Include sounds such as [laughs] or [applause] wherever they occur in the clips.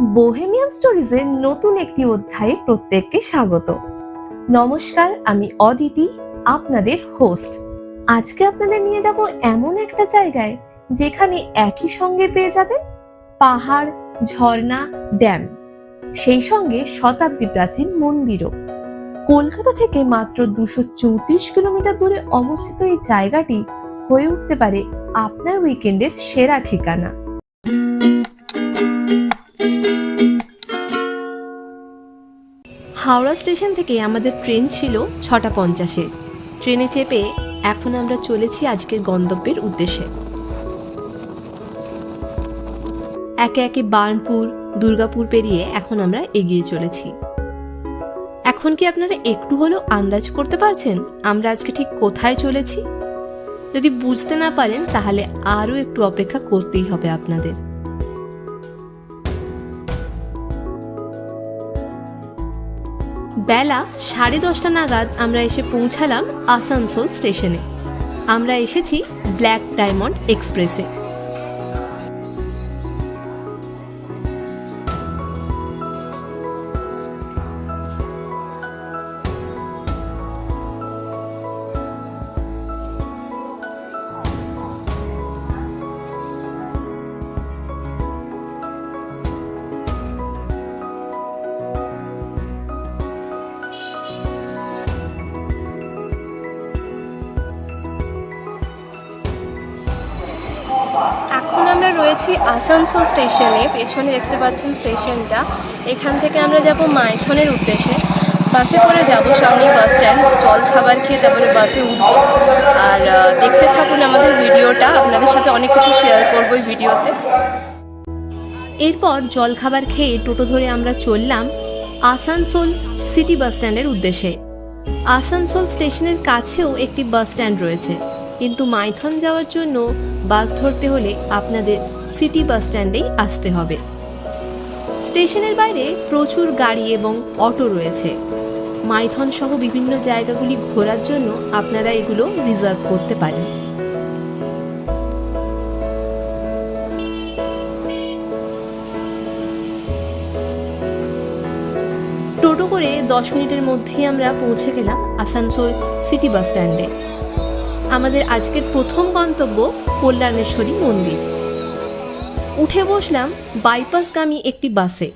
Bohemian স্টোরিজের নতুন একটি অধ্যায়ে প্রত্যেককে স্বাগত। নমস্কার, আমি অদিতি, আপনাদের হোস্ট আজকে আপনাদের নিয়ে যাব এমন একটা জায়গায় যেখানে একই সঙ্গে পেয়ে যাবেন পাহাড়, ঝর্ণা, ড্যাম। সেই সঙ্গে শতাব্দী প্রাচীন মন্দিরও। কলকাতা থেকে মাত্র দুশো চৌত্রিশ কিলোমিটার দূরে অবস্থিত এই জায়গাটি হয়ে উঠতে পারে আপনার উইকেন্ডের সেরা ঠিকানা। হাওড়া স্টেশন থেকে আমাদের ট্রেন ছিল ছটা পঞ্চাশে। ট্রেনে চেপে এখন আমরা চলেছি আজকের গন্তব্যের উদ্দেশ্যে। একে একে বার্নপুর, দুর্গাপুর পেরিয়ে এখন আমরা এগিয়ে চলেছি। এখন কি আপনারা একটু হলেও আন্দাজ করতে পারছেন আমরা আজকে ঠিক কোথায় চলেছি? যদি বুঝতে না পারেন তাহলে আরও একটু অপেক্ষা করতেই হবে আপনাদের। বেলা সাড়ে দশটা নাগাদ আমরা এসে পৌঁছালাম আসানসোল স্টেশনে। আমরা এসেছি ব্ল্যাক ডায়মন্ড এক্সপ্রেসে। রয়েছি আসানসোল স্টেশনে, পেছনে দেখতে পাচ্ছেন স্টেশনটা। এখান থেকে আমরা যাব মাইথনের উদ্দেশ্যে। বাসে করে যাব সামনে বাস স্ট্যান্ড। জল খাবার খেয়ে তারপরে বাসে উঠবো। আর দেখতে থাকুন আমাদের ভিডিওটা। আপনাদের সাথে অনেক কিছু শেয়ার করব এই ভিডিওতে। এরপর জলখাবার খেয়ে টোটো ধরে আমরা চললাম আসানসোল সিটি বাস স্ট্যান্ডের উদ্দেশ্যে। আসানসোল স্টেশনের কাছেও একটি বাস স্ট্যান্ড রয়েছে। কিন্তু মাইথন যাওয়ার জন্য বাস ধরতে হলে আপনাদের সিটি বাস স্ট্যান্ডেই আসতে হবে। স্টেশনের বাইরে প্রচুর গাড়ি এবং অটো রয়েছে। মাইথন সহ বিভিন্ন জায়গাগুলি ঘোরার জন্য আপনারা এগুলো রিজার্ভ করতে পারেন। টোটো করে দশ মিনিটের মধ্যেই আমরা পৌঁছে গেলাম আসানসোল সিটি বাস স্ট্যান্ডে। আমাদের আজকের প্রথম গন্তব্য কল্যাণেশ্বরী মন্দির। উঠে বসলাম বাইপাসগামী একটি বাসে।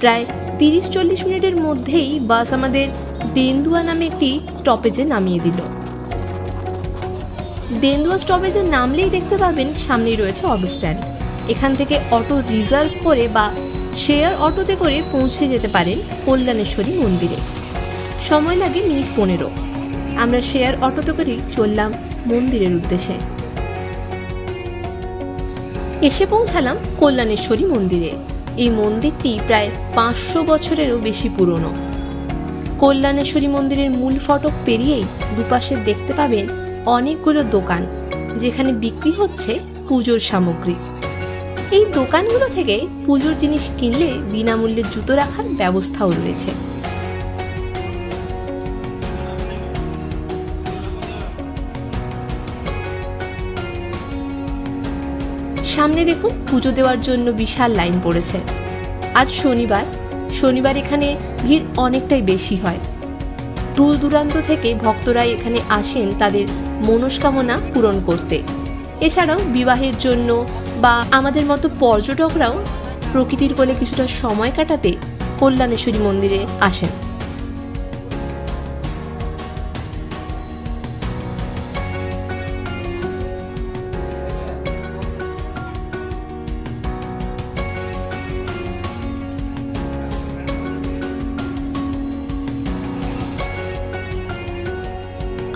প্রায় তিরিশ চল্লিশ মিনিটের মধ্যেই বাস আমাদের দেন্দুয়া নামে একটি স্টপেজে নামিয়ে দিল। দেন্দুয়া স্টপেজে নামলেই দেখতে পাবেন সামনেই রয়েছে অটো স্ট্যান্ড এখান থেকে অটো রিজার্ভ করে বা শেয়ার অটোতে করে পৌঁছে যেতে পারেন কল্যাণেশ্বরী মন্দিরে। সময় লাগে মিনিট পনেরো। আমরা শেয়ার অটোতে করেই চললাম মন্দিরের উদ্দেশ্যে। এসে পৌঁছালাম কল্যাণেশ্বরী মন্দিরে। এই মন্দিরটি প্রায় পাঁচশো বছরেরও বেশি পুরনো। কল্যাণেশ্বরী মন্দিরের মূল ফটক পেরিয়েই দুপাশে দেখতে পাবেন অনেকগুলো দোকান, যেখানে বিক্রি হচ্ছে পুজোর সামগ্রী। এই দোকানগুলো থেকে পুজোর জিনিস কিনলে বিনামূল্যে জুতো রাখার ব্যবস্থাও রয়েছে। সামনে দেখুন পুজো দেওয়ার জন্য বিশাল লাইন পড়েছে। আজ শনিবার শনিবার এখানে ভিড় অনেকটাই বেশি হয়। দূর দূরান্ত থেকে ভক্তরা এখানে আসেন তাদের মনস্কামনা পূরণ করতে। এছাড়াও বিবাহের জন্য বা আমাদের মতো পর্যটকরাও প্রকৃতির কোলে কিছুটা সময় কাটাতে কল্যাণেশ্বরী মন্দিরে আসেন।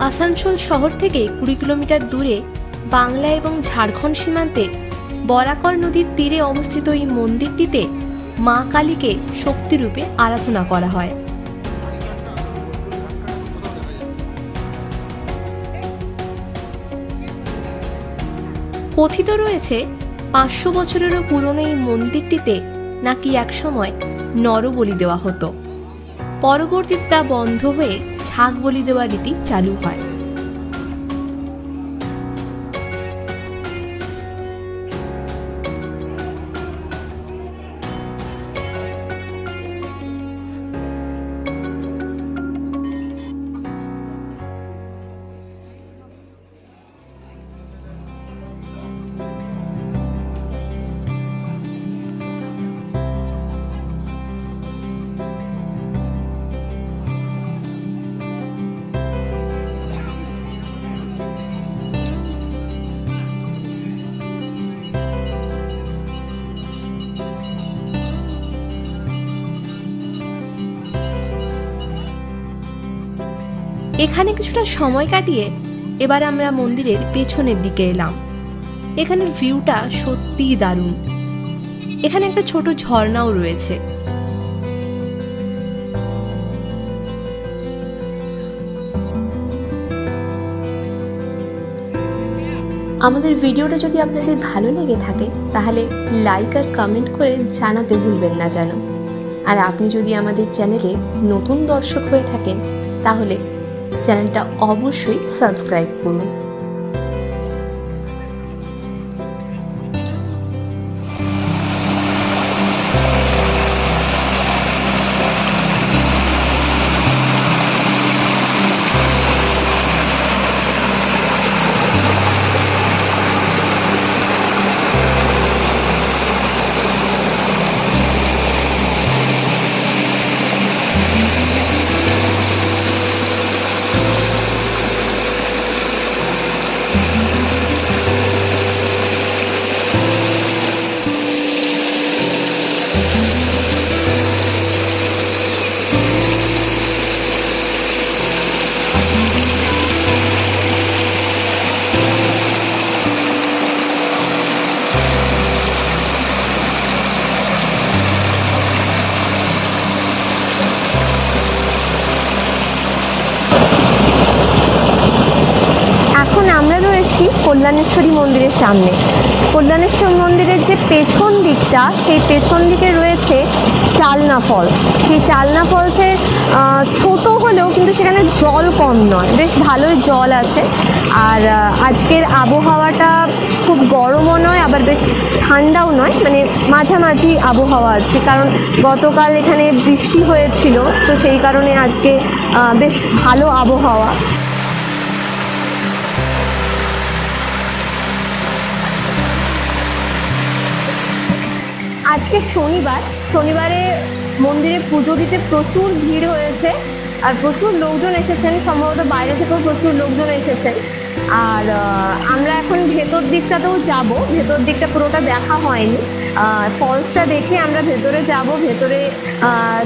আসানসোল শহর থেকে কুড়ি কিলোমিটার দূরে বাংলা এবং ঝাড়খণ্ড সীমান্তে বরাকর নদীর তীরে অবস্থিত এই মন্দিরটিতে মা কালীকে শক্তিরূপে আরাধনা করা হয়। কথিত রয়েছে, পাঁচশো বছরেরও পুরনো এই মন্দিরটিতে নাকি একসময় নরবলি দেওয়া হতো। পরবর্তীতে তা বন্ধ হয়ে ছাগ বলি দেওয়ার রীতি চালু হয়। এখানে কিছুটা সময় কাটিয়ে এবার আমরা মন্দিরের পেছনের দিকে এলাম। এখানের ভিউটা সত্যিই দারুণ। এখানে একটা ছোট ঝর্ণাও রয়েছে। আমাদের ভিডিওটা যদি আপনাদের ভালো লেগে থাকে, তাহলে লাইক আর কমেন্ট করে জানাতে ভুলবেন না যেন। আর আপনি যদি আমাদের চ্যানেলে নতুন দর্শক হয়ে থাকেন, তাহলে চ্যানেলটা অবশ্যই সাবস্ক্রাইব করুন। কল্যাণেশ্বরী মন্দিরের সামনে। কল্যাণেশ্বর মন্দিরের যে পেছন দিকটা, সেই পেছন দিকে রয়েছে চালনা ফলস সেই চালনা ফলসের ছোট হলেও কিন্তু সেখানে জল কম নয়। বেশ ভালোই জল আছে। আর আজকের আবহাওয়াটা খুব গরমও নয়, আবার বেশ ঠান্ডাও নয়। মানে মাঝামাঝি আবহাওয়া আছে, কারণ গতকাল এখানে বৃষ্টি হয়েছিল, তো সেই কারণে আজকে বেশ ভালো আবহাওয়া। আজকে শনিবার। শনিবারে মন্দিরে পুজো দিতে প্রচুর ভিড় হয়েছে আর প্রচুর লোকজন এসেছেন, সম্ভবত বাইরে থেকেও প্রচুর লোকজন এসেছেন আর আমরা এখন ভেতর দিকটাতেও যাব, ভেতর দিকটা পুরোটা দেখা হয়নি। ফলসটা দেখে আমরা ভেতরে যাব, ভেতরে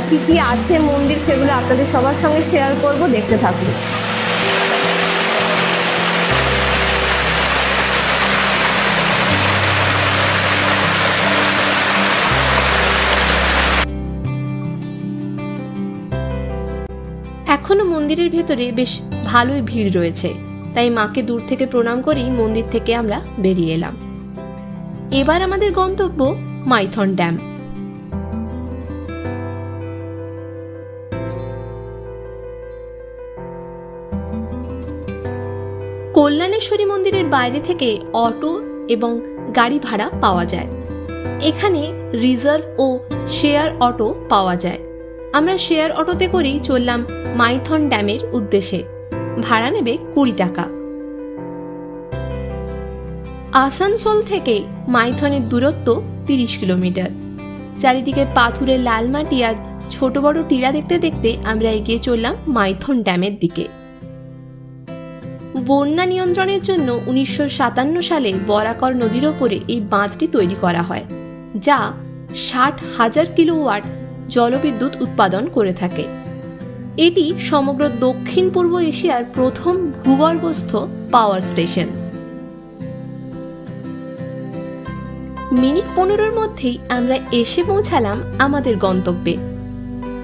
কি কি আছে মন্দির সেগুলো আপনাদের সবার সঙ্গে শেয়ার করব, দেখতে থাকুন। এখনও মন্দিরের ভেতরে বেশ ভালোই ভিড় রয়েছে। তাই মাকে দূর থেকে প্রণাম করেই মন্দির থেকে আমরা বেরিয়ে এলাম। এবার আমাদের গন্তব্য মাইথন ড্যাম। কল্যাণেশ্বরী মন্দিরের বাইরে থেকে অটো এবং গাড়ি ভাড়া পাওয়া যায়। এখানে রিজার্ভ ও শেয়ার অটো পাওয়া যায়। আমরা শেয়ার অটোতে করেই চললাম মাইথন ড্যামের উদ্দেশ্যে। ভাড়া নেবে কুড়ি টাকা। আসানসোল থেকে মাইথনের দূরত্ব তিরিশ কিলোমিটার। চারিদিকে পাথুরে লাল মাটি আর ছোট বড় টিলা দেখতে দেখতে আমরা এগিয়ে চললাম মাইথন ড্যামের দিকে। বন্যা নিয়ন্ত্রণের জন্য উনিশশো সাতান্ন সালে বরাকর নদীর ওপরে এই বাঁধটি তৈরি করা হয়, যা ষাট হাজার কিলোওয়াট জলবিদ্যুৎ উৎপাদন করে থাকে। এটি সমগ্র দক্ষিণ পূর্ব এশিয়ার প্রথম ভূগর্ভস্থ পাওয়ার স্টেশন মিনিট পনেরোর মধ্যেই আমরা এসে পৌঁছালাম আমাদের গন্তব্যে।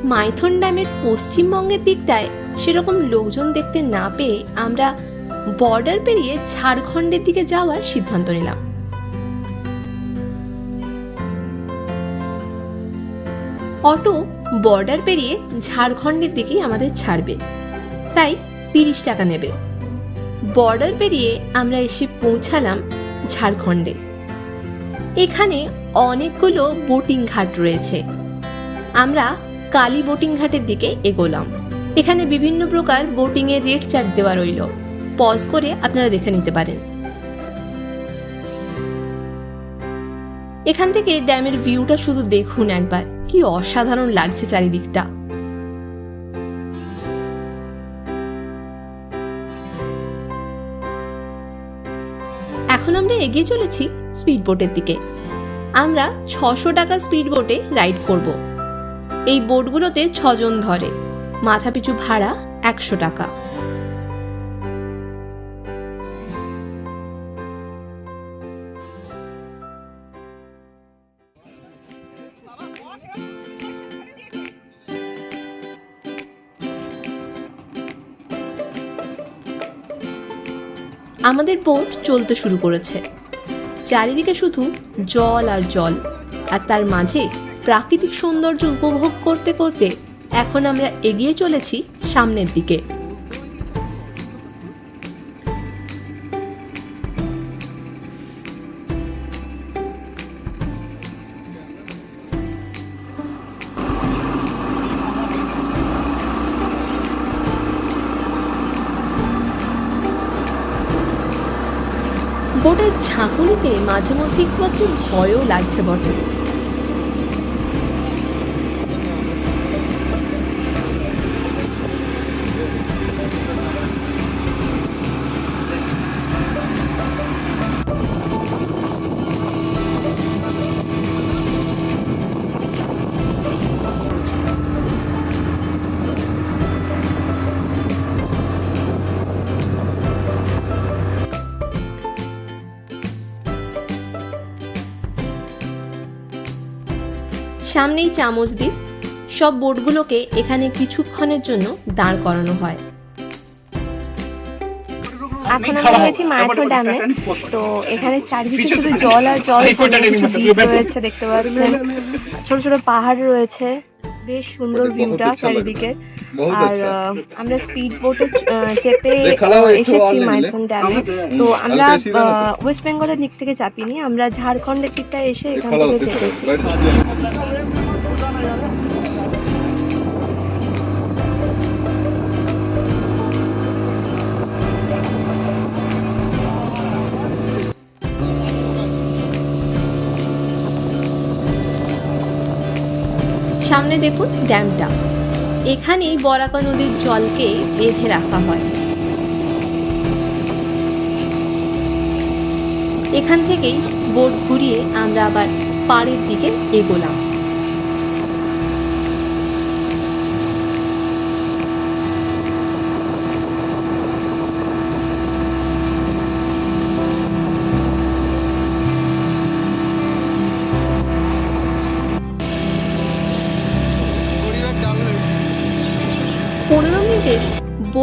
মাইথন ড্যামের পশ্চিমবঙ্গের দিকটায় সেরকম লোকজন দেখতে না পেয়ে আমরা বর্ডার পেরিয়ে ঝাড়খণ্ডের দিকে যাওয়ার সিদ্ধান্ত নিলাম। অটো বর্ডার পেরিয়ে ঝাড়খণ্ডের দিকেই আমাদের ছাড়বে। তাই তিরিশ টাকা নেবে। বর্ডার পেরিয়ে আমরা এসে পৌঁছালাম ঝাড়খণ্ডে। এখানে অনেকগুলো বোটিং ঘাট রয়েছে। আমরা কালী বোটিং ঘাটের দিকে এগোলাম। এখানে বিভিন্ন প্রকার বোটিংয়ের রেট চার্ট দেওয়া রইল। পজ করে আপনারা দেখে নিতে পারেন। এখান থেকে ড্যামের ভিউটা শুধু দেখুন একবার। কি অসাধারণ লাগছে চারিদিকটা। এখন আমরা এগিয়ে চলেছি স্পিড বোটের দিকে। আমরা ছশো টাকা স্পিড বোটে রাইড করব। এই বোটগুলোতে ছজন ধরে। মাথাপিছু ভাড়া একশো টাকা। আমাদের বোট চলতে শুরু করেছে। চারিদিকে শুধু জল আর জল, আর তার মাঝে প্রাকৃতিক সৌন্দর্য উপভোগ করতে করতে এখন আমরা এগিয়ে চলেছি সামনের দিকে। বোটের ঝাঁকুনিতে মাঝে মধ্যে একটু ভয়ও লাগছে বটে। সামনেই চামচ দ্বীপ। সব বোটগুলোকে এখানে কিছুক্ষণের জন্য দাঁড় করানো হয়। এখন আমরা রয়েছি মায়াথো ড্যামে। তো এখানে চারিদিকে শুধু জল আর জল রয়েছে দেখতে পাচ্ছেন। ছোট ছোট [laughs] পাহাড় রয়েছে। বেশ সুন্দর ভিউটা চারিদিকে। আর আমরা স্পিড বোটে চেপে এসেছি মাইথন ড্যামে তো আমরা ওয়েস্ট বেঙ্গলের দিক থেকে চাপিনি। আমরা ঝাড়খণ্ডের দিকটা এসে এখান থেকে চেপেছি সামনে দেখুন ড্যামটা। এখানেই বরাকা নদীর জলকে বেঁধে রাখা হয়। এখান থেকেই বোট ঘুরিয়ে আমরা আবার পাড়ের দিকে এগোলাম।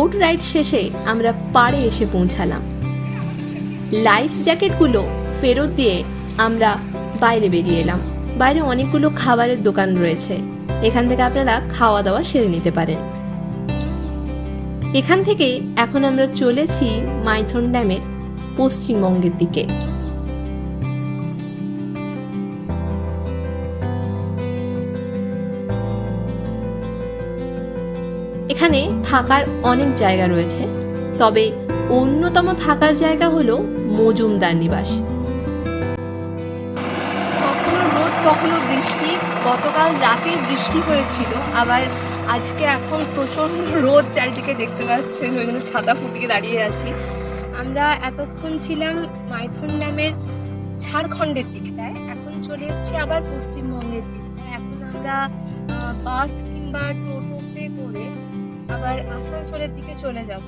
বোট রাইড শেষে আমরা পাড়ে এসে পৌঁছালাম। লাইফ জ্যাকেটগুলো ফেরত দিয়ে আমরা বাইরে বেরিয়ে এলাম। বাইরে অনেকগুলো খাবারের দোকান রয়েছে। এখান থেকে আপনারা খাওয়া দাওয়া সেরে নিতে পারেন। এখান থেকে এখন আমরা চলেছি মাইথন ড্যামের পশ্চিমবঙ্গের দিকে। এখানে থাকার অনেক জায়গা রয়েছে, তবে অন্যতম থাকার জায়গা হলো মজুমদার নিবাস। কখনো রোদ বৃষ্টি, গতকাল রাতে বৃষ্টি হয়েছিল, আবার আজকে এখন প্রচণ্ড রোদ চারিদিকে দেখতে পাচ্ছেন ওই জন্য ছাতা ফুটিয়ে দাঁড়িয়ে আছি। আমরা এতক্ষণ ছিলাম মাইথন ড্যামের ঝাড়খণ্ডের দিকটায়, এখন চলে এসেছি আবার পশ্চিমবঙ্গের দিকটায়। এখন আমরা বাস কিংবা টোটোতে করে আবার আসানসোলের দিকে চলে যাব।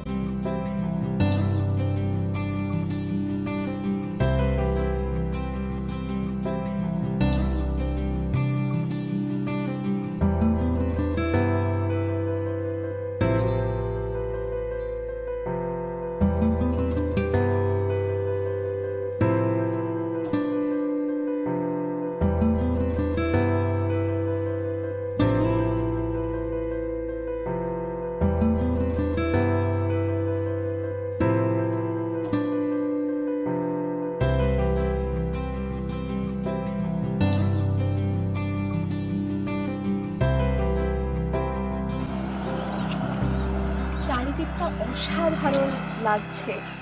লাগছে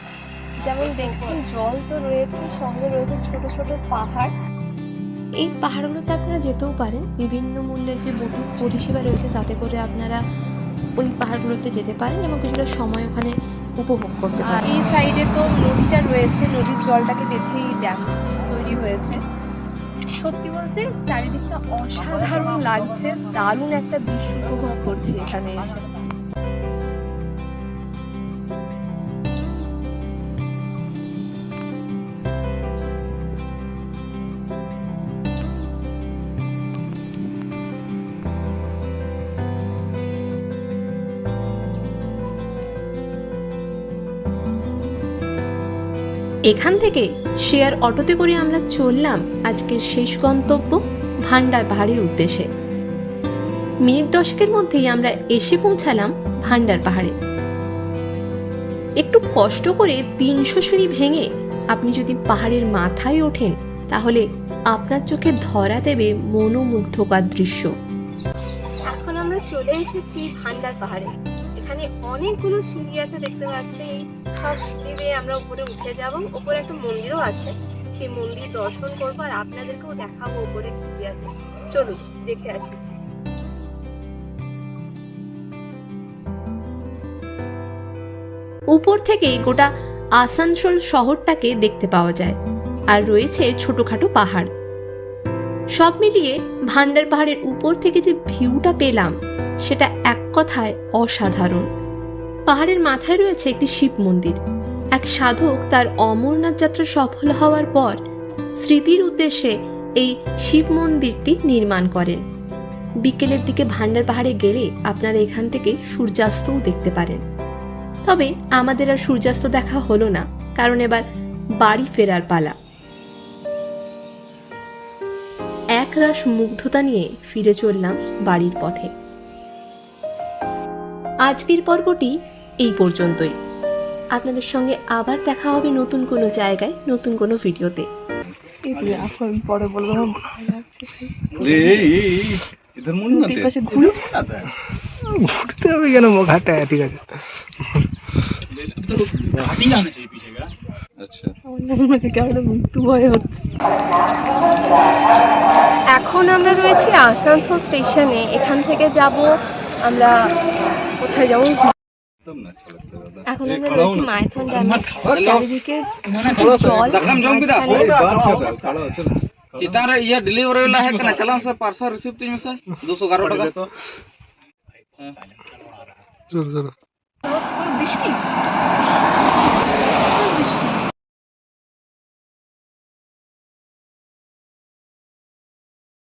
যেমন দেখুন জল তো রয়েছে সঙ্গে রয়েছে ছোট ছোট পাহাড়। এই পাহাড়গুলোতে আপনারা যেতেও পারেন। বিভিন্ন মূল্যের যে বহু পরিষেবা রয়েছে তাতে করে আপনারা ওই পাহাড়গুলোতে যেতে পারেন এবং কিছুটা সময় ওখানে উপভোগ করতে পারেন। এই সাইডে তো নদীটা রয়েছে নদীর জলটাকে বেঁধেই ড্যাম তৈরি হয়েছে। সত্যি বলতে চারিদিকটা অসাধারণ লাগছে দারুণ একটা দৃশ্য উপভোগ করছি এখানে এসে। এখান থেকে শেয়ার অটোতে করে আমরা চললাম আজকের শেষ গন্তব্য ভান্ডার পাহাড়ের উদ্দেশ্যে। মিনিট দশকের মধ্যেই আমরা এসে পৌঁছালাম ভান্ডার পাহাড়ে। একটু কষ্ট করে তিনশো সিঁড়ি ভেঙে আপনি যদি পাহাড়ের মাথায় ওঠেন, তাহলে আপনার চোখে ধরা দেবে মনোমুগ্ধকর দৃশ্য। এখন আমরা চলে এসেছি ভান্ডার পাহাড়ে। এখানে অনেকগুলো সিঁড়ি আছে দেখতে পাচ্ছি। সব বেয়ে আমরা উপরে উঠে যাব। উপরে একটা মন্দিরও আছে। সেই মন্দির দর্শন করব আর আপনাদেরকেও দেখাবো উপরে কি আছে। চলুন, দেখে আসি। উপর থেকে গোটা আসানসোল শহরটাকে দেখতে পাওয়া যায় আর রয়েছে ছোটখাটো পাহাড়। সব মিলিয়ে ভান্ডার পাহাড়ের উপর থেকে যে ভিউটা পেলাম, সেটা এক কথায় অসাধারণ। পাহাড়ের মাথায় রয়েছে একটি শিব মন্দির। এক সাধক তার অমরনাথ যাত্রা সফল হওয়ার পর স্মৃতির উদ্দেশ্যে এই শিব মন্দিরটি নির্মাণ করেন। বিকেলের দিকে ভান্ডার পাহাড়ে গেলে আপনারা এখান থেকে সূর্যাস্তও দেখতে পারেন। তবে আমাদের আর সূর্যাস্ত দেখা হলো না, কারণ এবার বাড়ি ফেরার পালা। এক রাশ মুগ্ধতা নিয়ে ফিরে চললাম বাড়ির পথে। আজকের পর্বটি এই পর্যন্তই। আপনাদের সঙ্গে আবার দেখা হবে নতুন কোনো জায়গায় নতুন কোনো ভিডিওতে। পরে বললাম ঘুরতে হবে কেন ঘাটায় ঠিক আছে। আচ্ছা। এখন আমরা রয়েছি আসানসোল স্টেশনে। এখান থেকে যাব আমরা কোথায় যাব? तब ना अच्छा लगता है दादा এখন ए, আমরা खड़ा हो রয়েছি ना। মাইথন ড্যামে চারিদিকে थोड़ा सा জল एकदम जम के মাঝখানে ए, बात कर रहा है, खड़ा हो चल चितार ये डिलीवरी वाला है कि चला सर पार्सल रिसीव तीन सर दो सौ ग्यारह पढ़ टका ले तो চলো চলো বৃষ্টি